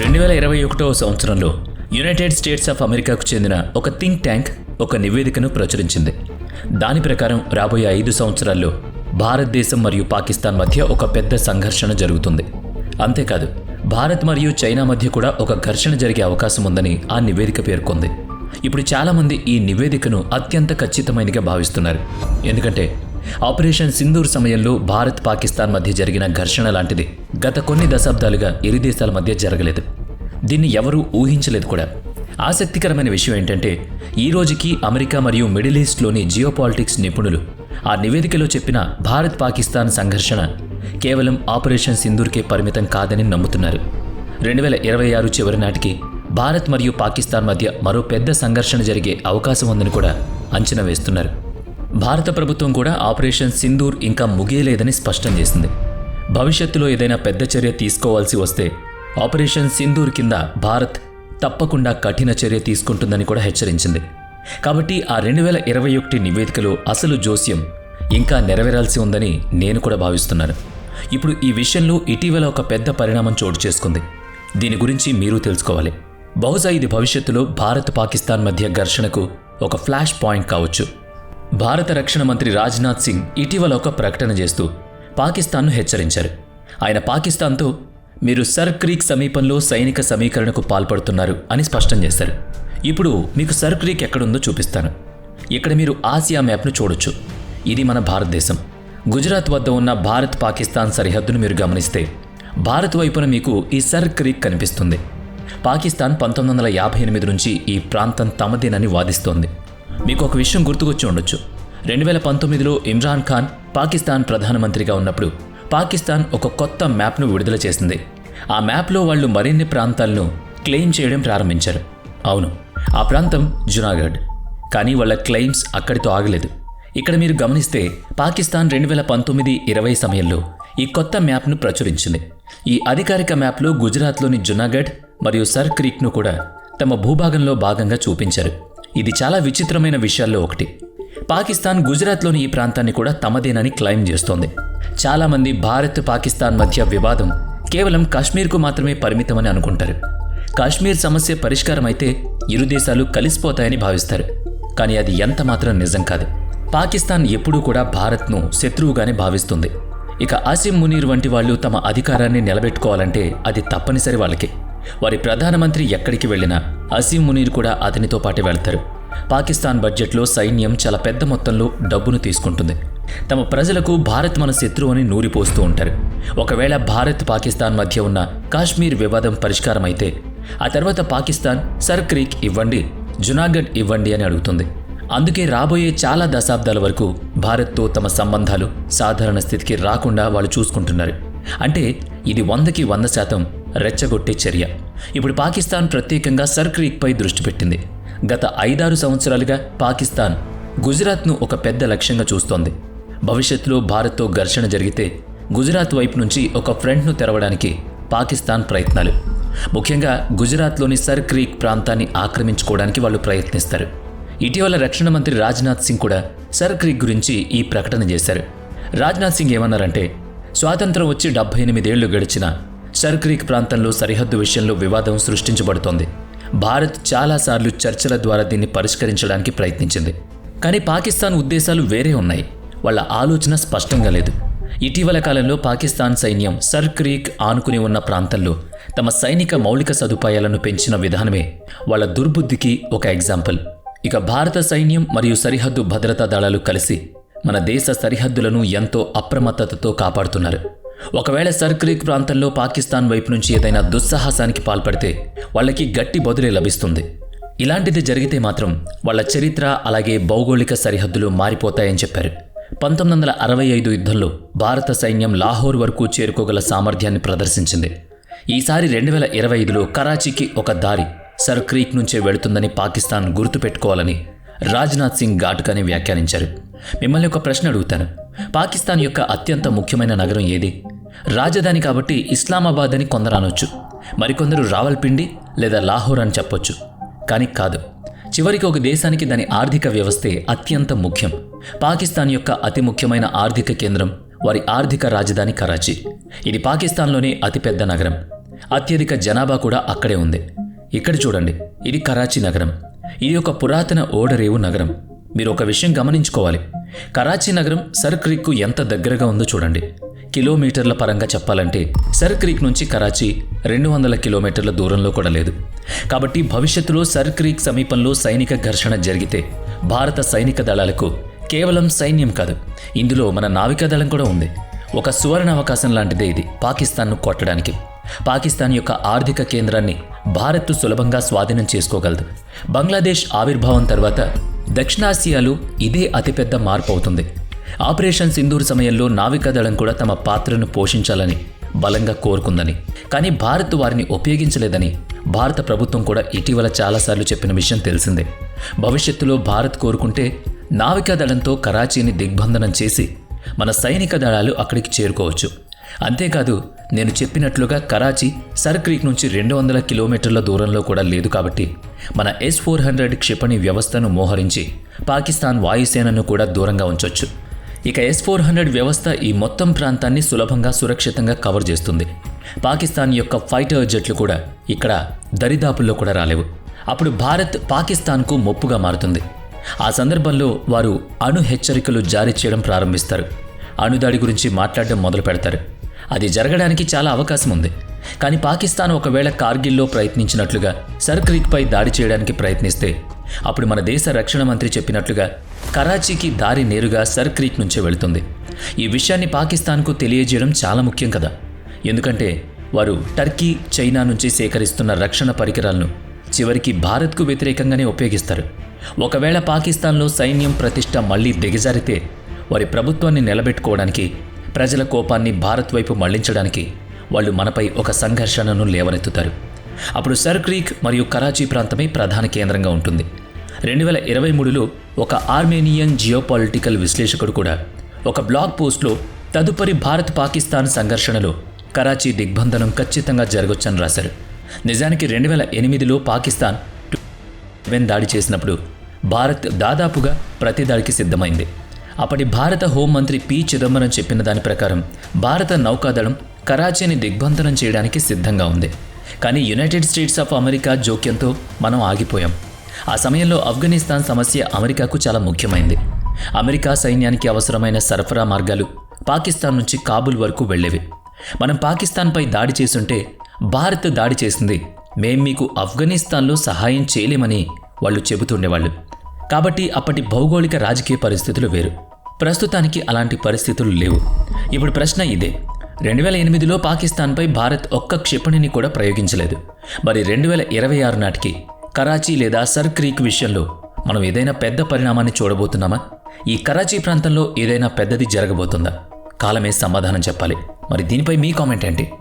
రెండు వేల ఇరవై ఒకటవ సంవత్సరంలో యునైటెడ్ స్టేట్స్ ఆఫ్ అమెరికాకు చెందిన ఒక థింక్ ట్యాంక్ ఒక నివేదికను ప్రచురించింది. దాని ప్రకారం రాబోయే ఐదు సంవత్సరాల్లో భారతదేశం మరియు పాకిస్తాన్ మధ్య ఒక పెద్ద సంఘర్షణ జరుగుతుంది. అంతేకాదు భారత్ మరియు చైనా మధ్య కూడా ఒక ఘర్షణ జరిగే అవకాశం ఉందని ఆ నివేదిక పేర్కొంది. ఇప్పుడు చాలామంది ఈ నివేదికను అత్యంత ఖచ్చితమైనదిగా భావిస్తున్నారు. ఎందుకంటే ఆపరేషన్ సింధూర్ సమయంలో భారత్ పాకిస్తాన్ మధ్య జరిగిన ఘర్షణ లాంటిది గత కొన్ని దశాబ్దాలుగా ఇరు దేశాల మధ్య జరగలేదు. దీన్ని ఎవరూ ఊహించలేదు కూడా. ఆసక్తికరమైన విషయం ఏంటంటే ఈ రోజుకి అమెరికా మరియు మిడిల్ ఈస్ట్లోని జియోపాలిటిక్స్ నిపుణులు ఆ నివేదికలో చెప్పిన భారత్ పాకిస్తాన్ సంఘర్షణ కేవలం ఆపరేషన్ సింధూర్కే పరిమితం కాదని నమ్ముతున్నారు. రెండు వేల ఇరవై ఆరు చివరి నాటికి భారత్ మరియు పాకిస్తాన్ మధ్య మరో పెద్ద సంఘర్షణ జరిగే అవకాశం ఉందని కూడా అంచనా వేస్తున్నారు. భారత ప్రభుత్వం కూడా ఆపరేషన్ సింధూర్ ఇంకా ముగియలేదని స్పష్టం చేసింది. భవిష్యత్తులో ఏదైనా పెద్ద చర్య తీసుకోవాల్సి వస్తే ఆపరేషన్ సింధూర్ కింద భారత్ తప్పకుండా కఠిన చర్య తీసుకుంటుందని కూడా హెచ్చరించింది. కాబట్టి ఆ రెండు వేల ఇరవై ఒకటి నివేదికలో అసలు జోస్యం ఇంకా నెరవేరాల్సి ఉందని నేను కూడా భావిస్తున్నాను. ఇప్పుడు ఈ విషయంలో ఇటీవల ఒక పెద్ద పరిణామం చోటు చేసుకుంది. దీని గురించి మీరు తెలుసుకోవాలి. బహుశా ఇది భవిష్యత్తులో భారత్ పాకిస్తాన్ మధ్య ఘర్షణకు ఒక ఫ్లాష్ పాయింట్ కావచ్చు. భారత రక్షణ మంత్రి రాజ్నాథ్ సింగ్ ఇటీవల ఒక ప్రకటన చేస్తూ పాకిస్తాన్ను హెచ్చరించారు. ఆయన పాకిస్తాన్తో మీరు సర్ క్రీక్ సమీపంలో సైనిక సమీకరణకు పాల్పడుతున్నారు అని స్పష్టం చేశారు. ఇప్పుడు మీకు సర్ క్రీక్ ఎక్కడుందో చూపిస్తాను. ఇక్కడ మీరు ఆసియా మ్యాప్ను చూడొచ్చు. ఇది మన భారతదేశం. గుజరాత్ వద్ద ఉన్న భారత్ పాకిస్తాన్ సరిహద్దును మీరు గమనిస్తే భారత్ వైపున మీకు ఈ సర్ క్రీక్ కనిపిస్తుంది. పాకిస్తాన్ పంతొమ్మిది వందల యాభై ఎనిమిది నుంచి ఈ ప్రాంతం తమదేనని వాదిస్తోంది. మీకు ఒక విషయం గుర్తుకొచ్చి ఉండొచ్చు. రెండు వేల పంతొమ్మిదిలో ఇమ్రాన్ ఖాన్ పాకిస్తాన్ ప్రధానమంత్రిగా ఉన్నప్పుడు పాకిస్తాన్ ఒక కొత్త మ్యాప్ను విడుదల చేసింది. ఆ మ్యాప్లో వాళ్ళు మరిన్ని ప్రాంతాలను క్లెయిమ్ చేయడం ప్రారంభించారు. అవును ఆ ప్రాంతం జునాగఢ్. కానీ వాళ్ళ క్లెయిమ్స్ అక్కడితో ఆగలేదు. ఇక్కడ మీరు గమనిస్తే పాకిస్తాన్ రెండు వేల పంతొమ్మిది ఇరవై సమయంలో ఈ కొత్త మ్యాప్ను ప్రచురించింది. ఈ అధికారిక మ్యాప్లో గుజరాత్లోని జునాగఢ్ మరియు సర్ క్రీక్ను కూడా తమ భూభాగంలో భాగంగా చూపించారు. ఇది చాలా విచిత్రమైన విషయాల్లో ఒకటి. పాకిస్తాన్ గుజరాత్లోని ఈ ప్రాంతాన్ని కూడా తమదేనని క్లెయిమ్ చేస్తోంది. చాలామంది భారత్ పాకిస్తాన్ మధ్య వివాదం కేవలం కాశ్మీర్కు మాత్రమే పరిమితమని అనుకుంటారు. కాశ్మీర్ సమస్య పరిష్కారం అయితే ఇరు దేశాలు కలిసిపోతాయని భావిస్తారు. కానీ అది ఎంత మాత్రం నిజం కాదు. పాకిస్తాన్ ఎప్పుడూ కూడా భారత్ను శత్రువుగానే భావిస్తుంది. ఇక ఆసిమ్ మునీర్ వంటి వాళ్ళు తమ అధికారాన్ని నిలబెట్టుకోవాలంటే అది తప్పనిసరి వాళ్ళకి. వారి ప్రధానమంత్రి ఎక్కడికి వెళ్ళినా అసీం మునీర్ కూడా అతనితో పాటు వెళ్తారు. పాకిస్తాన్ బడ్జెట్లో సైన్యం చాలా పెద్ద మొత్తంలో డబ్బును తీసుకుంటుంది. తమ ప్రజలకు భారత్ మన శత్రువు అని నూరిపోస్తూ ఉంటారు. ఒకవేళ భారత్ పాకిస్తాన్ మధ్య ఉన్న కాశ్మీర్ వివాదం పరిష్కారం అయితే ఆ తర్వాత పాకిస్తాన్ సర్ క్రీక్ ఇవ్వండి జునాగఢ్ ఇవ్వండి అని అడుగుతుంది. అందుకే రాబోయే చాలా దశాబ్దాల వరకు భారత్తో తమ సంబంధాలు సాధారణ స్థితికి రాకుండా వాళ్ళు చూసుకుంటున్నారు. అంటే ఇది వందకి వంద శాతం రెచ్చగొట్టే చర్య. ఇప్పుడు పాకిస్తాన్ ప్రత్యేకంగా సర్ క్రీక్పై దృష్టి పెట్టింది. గత ఐదారు సంవత్సరాలుగా పాకిస్తాన్ గుజరాత్ను ఒక పెద్ద లక్ష్యంగా చూస్తోంది. భవిష్యత్తులో భారత్తో ఘర్షణ జరిగితే గుజరాత్ వైపు నుంచి ఒక ఫ్రంట్ను తెరవడానికి పాకిస్తాన్ ప్రయత్నాలు. ముఖ్యంగా గుజరాత్లోని సర్ క్రీక్ ప్రాంతాన్ని ఆక్రమించుకోవడానికి వాళ్ళు ప్రయత్నిస్తారు. ఇటీవల రక్షణ మంత్రి రాజ్నాథ్ సింగ్ కూడా సర్ క్రీక్ గురించి ఈ ప్రకటన చేశారు. రాజ్నాథ్ సింగ్ ఏమన్నారంటే స్వాతంత్రం వచ్చి డెబ్బై ఎనిమిదేళ్ళు గడిచిన సర్క్రీక్ ప్రాంతంలో సరిహద్దు విషయంలో వివాదం సృష్టించబడుతోంది. భారత్ చాలాసార్లు చర్చల ద్వారా దీన్ని పరిష్కరించడానికి ప్రయత్నించింది. కానీ పాకిస్తాన్ ఉద్దేశాలు వేరే ఉన్నాయి. వాళ్ళ ఆలోచన స్పష్టంగా లేదు. ఇటీవల కాలంలో పాకిస్తాన్ సైన్యం సర్ క్రీక్ ఆనుకుని ఉన్న ప్రాంతంలో తమ సైనిక మౌలిక సదుపాయాలను పెంచిన విధానమే వాళ్ళ దుర్బుద్ధికి ఒక ఎగ్జాంపుల్. ఇక భారత సైన్యం మరియు సరిహద్దు భద్రతా దళాలు కలిసి మన దేశ సరిహద్దులను ఎంతో అప్రమత్తతతో కాపాడుతున్నారు. ఒకవేళ సర్ క్రీక్ ప్రాంతంలో పాకిస్తాన్ వైపు నుంచి ఏదైనా దుస్సాహసానికి పాల్పడితే వాళ్ళకి గట్టి బదులే లభిస్తుంది. ఇలాంటిది జరిగితే మాత్రం వాళ్ళ చరిత్ర అలాగే భౌగోళిక సరిహద్దులు మారిపోతాయని చెప్పారు. పంతొమ్మిది వందల అరవై ఐదు యుద్ధంలో భారత సైన్యం లాహోర్ వరకు చేరుకోగల సామర్థ్యాన్ని ప్రదర్శించింది. ఈసారి రెండు వేల ఇరవై ఐదులో కరాచీకి ఒక దారి సర్ క్రీక్ నుంచే వెళుతుందని పాకిస్తాన్ గుర్తుపెట్టుకోవాలని రాజ్నాథ్ సింగ్ ఘాటుగానే వ్యాఖ్యానించారు. మిమ్మల్ని ఒక ప్రశ్న అడుగుతాను. పాకిస్తాన్ యొక్క అత్యంత ముఖ్యమైన నగరం ఏది? రాజధాని కాబట్టి ఇస్లామాబాద్ అని కొందరు అనొచ్చు. మరికొందరు రావల్పిండి లేదా లాహోర్ అని చెప్పొచ్చు. కానీ కాదు. చివరికి ఒక దేశానికి దాని ఆర్థిక వ్యవస్థే అత్యంత ముఖ్యం. పాకిస్తాన్ యొక్క అతి ముఖ్యమైన ఆర్థిక కేంద్రం వారి ఆర్థిక రాజధాని కరాచీ. ఇది పాకిస్తాన్లోనే అతిపెద్ద నగరం. అత్యధిక జనాభా కూడా అక్కడే ఉంది. ఇక్కడ చూడండి ఇది కరాచీ నగరం. ఇది ఒక పురాతన ఓడరేవు నగరం. మీరు ఒక విషయం గమనించుకోవాలి. కరాచీ నగరం సర్క్రిక్కు ఎంత దగ్గరగా ఉందో చూడండి. కిలోమీటర్ల పరంగా చెప్పాలంటే సర్ క్రీక్ నుంచి కరాచీ రెండు వందల కిలోమీటర్ల దూరంలో కూడా లేదు. కాబట్టి భవిష్యత్తులో సర్ క్రీక్ సమీపంలో సైనిక ఘర్షణ జరిగితే భారత సైనిక దళాలకు కేవలం సైన్యం కాదు ఇందులో మన నావికాదళం కూడా ఉంది. ఒక సువర్ణ అవకాశం లాంటిదే ఇది పాకిస్తాన్ను కొట్టడానికి. పాకిస్తాన్ యొక్క ఆర్థిక కేంద్రాన్ని భారత్ సులభంగా స్వాధీనం చేసుకోగలదు. బంగ్లాదేశ్ ఆవిర్భావం తర్వాత దక్షిణాసియాలో ఇదే అతిపెద్ద మార్పు అవుతుంది. ఆపరేషన్ సింధూర్ సమయంలో నావికాదళం కూడా తమ పాత్రను పోషించాలని బలంగా కోరుకుందని కానీ భారత్ వారిని ఉపయోగించలేదని భారత ప్రభుత్వం కూడా ఇటీవల చాలాసార్లు చెప్పిన విషయం తెలిసిందే. భవిష్యత్తులో భారత్ కోరుకుంటే నావికాదళంతో కరాచీని దిగ్బంధనం చేసి మన సైనిక దళాలు అక్కడికి చేరుకోవచ్చు. అంతేకాదు నేను చెప్పినట్లుగా కరాచీ సర్ క్రీక్ నుంచి రెండు వందల కిలోమీటర్ల దూరంలో కూడా లేదు కాబట్టి మన ఎస్ ఫోర్ హండ్రెడ్ క్షిపణి వ్యవస్థను మోహరించి పాకిస్తాన్ వాయుసేనను కూడా దూరంగా ఉంచొచ్చు. ఇక ఎస్ ఫోర్ హండ్రెడ్ వ్యవస్థ ఈ మొత్తం ప్రాంతాన్ని సులభంగా సురక్షితంగా కవర్ చేస్తుంది. పాకిస్తాన్ యొక్క ఫైటర్ జెట్లు కూడా ఇక్కడ దరిదాపుల్లో కూడా రాలేవు. అప్పుడు భారత్ పాకిస్తాన్కు మొప్పుగా మారుతుంది. ఆ సందర్భంలో వారు అణు హెచ్చరికలు జారీ చేయడం ప్రారంభిస్తారు. అణుదాడి గురించి మాట్లాడడం మొదలు పెడతారు. అది జరగడానికి చాలా అవకాశం ఉంది. కానీ పాకిస్తాన్ ఒకవేళ కార్గిల్లో ప్రయత్నించినట్లుగా సర్ క్రీక్పై దాడి చేయడానికి ప్రయత్నిస్తే అప్పుడు మన దేశ రక్షణ మంత్రి చెప్పినట్లుగా కరాచీకి దారి నేరుగా సర్ క్రీక్ నుంచే వెళుతుంది. ఈ విషయాన్ని పాకిస్తాన్కు తెలియజేయడం చాలా ముఖ్యం కదా. ఎందుకంటే వారు టర్కీ చైనా నుంచి సేకరిస్తున్న రక్షణ పరికరాలను చివరికి భారత్కు వ్యతిరేకంగానే ఉపయోగిస్తారు. ఒకవేళ పాకిస్తాన్లో సైన్యం ప్రతిష్ట మళ్ళీ దిగజారితే వారి ప్రభుత్వాన్ని నిలబెట్టుకోవడానికి ప్రజల కోపాన్ని భారత్ వైపు మళ్ళించడానికి వాళ్ళు మనపై ఒక సంఘర్షణను లేవనెత్తుతారు. అప్పుడు సర్ క్రీక్ మరియు కరాచీ ప్రాంతమే ప్రధాన కేంద్రంగా ఉంటుంది. రెండు వేల ఇరవై మూడులో ఒక ఆర్మేనియన్ జియోపాలిటికల్ విశ్లేషకుడు కూడా. ఒక బ్లాగ్ పోస్ట్లో తదుపరి భారత్ పాకిస్తాన్ సంఘర్షణలో కరాచీ దిగ్బంధనం ఖచ్చితంగా జరగొచ్చని రాశారు. నిజానికి రెండు వేల ఎనిమిదిలో పాకిస్తాన్ వెన్ దాడి చేసినప్పుడు భారత్ దాదాపుగా ప్రతి దాడికి సిద్ధమైంది. అప్పటి భారత హోంమంత్రి పి చిదంబరం చెప్పిన దాని ప్రకారం భారత నౌకాదళం కరాచీని దిగ్బంధనం చేయడానికి సిద్ధంగా ఉంది. కానీ యునైటెడ్ స్టేట్స్ ఆఫ్ అమెరికా జోక్యంతో మనం ఆగిపోయాం. ఆ సమయంలో ఆఫ్ఘనిస్తాన్ సమస్య అమెరికాకు చాలా ముఖ్యమైంది. అమెరికా సైన్యానికి అవసరమైన సరఫరా మార్గాలు పాకిస్తాన్ నుంచి కాబుల్ వరకు వెళ్ళేవి. మనం పాకిస్తాన్పై దాడి చేసుంటే భారత్ దాడి చేసింది. మేం మీకు ఆఫ్ఘనిస్తాన్లో సహాయం చేయలేమని వాళ్ళు చెబుతుండేవాళ్ళు. కాబట్టి అప్పటి భౌగోళిక రాజకీయ పరిస్థితులు వేరు. ప్రస్తుతానికి అలాంటి పరిస్థితులు లేవు. ఇప్పుడు ప్రశ్న ఇదే. రెండు వేల ఎనిమిదిలో పాకిస్తాన్పై భారత్ ఒక్క క్షిపణిని కూడా ప్రయోగించలేదు. మరి రెండు వేల ఇరవై ఆరు నాటికి కరాచీ లేదా సర్ క్రీక్ విషయంలో మనం ఏదైనా పెద్ద పరిణామాన్ని చూడబోతున్నామా? ఈ కరాచీ ప్రాంతంలో ఏదైనా పెద్దది జరగబోతుందా? కాలమే సమాధానం చెప్పాలి. మరి దీనిపై మీ కామెంట్ ఏంటి?